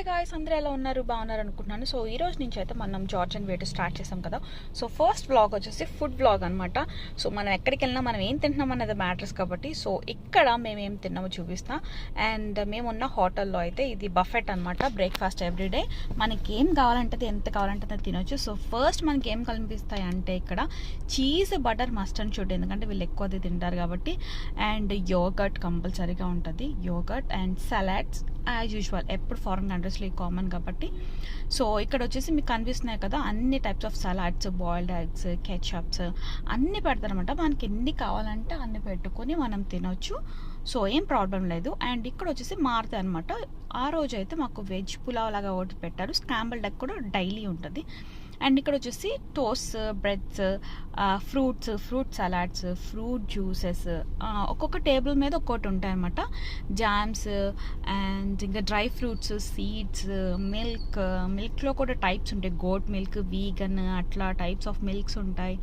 Hi guys అందరూ ఎలా ఉన్నారు? బాగున్నారు అనుకుంటున్నాను. సో ఈ రోజు నుంచి అయితే మనం జార్జ్ అండ్ వేటు స్టార్ట్ చేసాం కదా. సో ఫస్ట్ బ్లాగ్ వచ్చేసి ఫుడ్ బ్లాగ్ అనమాట సో మనం ఎక్కడికి వెళ్ళినా మనం ఏం తింటున్నాం అనేది మ్యాటర్స్ కాబట్టి సో ఇక్కడ మేము ఏం తిన్నామో చూపిస్తా. అండ్ మేమున్న హోటల్లో అయితే ఇది బఫెట్ అనమాట బ్రేక్ఫాస్ట్ ఎవ్రీడే మనకి ఏం కావాలంటే ఎంత కావాలంటే అది తినొచ్చు. సో ఫస్ట్ మనకి ఏం కనిపిస్తాయి అంటే ఇక్కడ చీజ్ బటర్ మస్టర్డ్ చూడు ఎందుకంటే వీళ్ళు ఎక్కువ అది తింటారు కాబట్టి. అండ్ యోగట్ కంపల్సరీగా ఉంటుంది. Yogurt and salads as usual ఎప్పుడు ఫారెన్ కంట్రీస్లో కామన్ కాబట్టి. సో ఇక్కడ వచ్చేసి మీకు కనిపిస్తున్నాయి కదా అన్ని types of salads boiled eggs ketchups అన్నీ పెడతారనమాట మనకి ఎన్ని కావాలంటే అన్ని పెట్టుకొని మనం తినొచ్చు. సో ఏం ప్రాబ్లం లేదు. అండ్ ఇక్కడ వచ్చేసి మారుతాయి అనమాట ఆ రోజు అయితే మాకు వెజ్ పులావ్ లాగా ఒకటి పెట్టారు. స్కాంబల్ డెక్ కూడా డైలీ ఉంటుంది. అండ్ ఇక్కడ వచ్చేసి toast breads fruits fruit salads fruit juices ఒక్కొక్క టేబుల్ మీద ఒక్కొక్కటి ఉంటాయన్నమాట. జామ్స్ అండ్ ఇంకా డ్రై ఫ్రూట్స్ సీడ్స్ మిల్క్ మిల్క్లో కూడా టైప్స్ ఉంటాయి. గోట్ మిల్క్ వీగన్ అట్లా టైప్స్ ఆఫ్ మిల్క్స్ ఉంటాయి.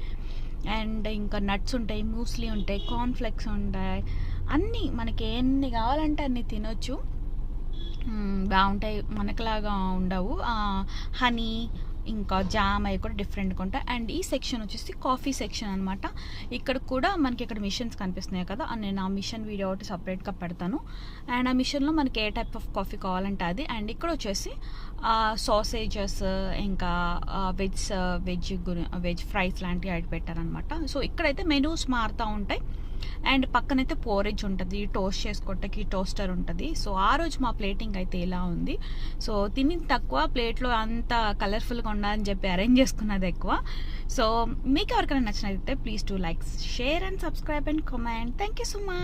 అండ్ ఇంకా నట్స్ ఉంటాయి మూస్లీ ఉంటాయి కార్న్ఫ్లెక్స్ ఉంటాయి. అన్నీ మనకి ఎన్ని కావాలంటే అన్ని తినొచ్చు. బాగుంటాయి. మనకులాగా ఉండవు. హనీ ఇంకా జామ్ అవి కూడా డిఫరెంట్గా ఉంటాయి. అండ్ ఈ సెక్షన్ వచ్చేసి కాఫీ సెక్షన్ అనమాట ఇక్కడ కూడా మనకి ఇక్కడ మిషన్స్ కనిపిస్తున్నాయి కదా. నేను ఆ మిషన్ వీడియో ఒకటి సపరేట్గా పెడతాను. అండ్ ఆ మిషన్లో మనకి ఏ టైప్ ఆఫ్ కాఫీ కావాలంటే అది. అండ్ ఇక్కడ వచ్చేసి సాసేజెస్ ఇంకా వెజ్ వెజ్ వెజ్ ఫ్రైస్ లాంటివి అవి పెట్టారనమాట సో ఇక్కడైతే మెనూస్ మారుతూ ఉంటాయి. అండ్ పక్కనైతే పోరేజ్ ఉంటుంది టోస్ట్ చేసుకోవటానికి టోస్టర్ ఉంటుంది. సో ఆ రోజు మా ప్లేటింగ్ అయితే ఇలా ఉంది? సో తిని తక్కువ ప్లేట్లో అంత కలర్ఫుల్గా ఉండాలని చెప్పి అరేంజ్ చేసుకున్నది ఎక్కువ. సో మీకు ఎవరికైనా నచ్చినట్లయితే please to like share and subscribe and comment thank you so much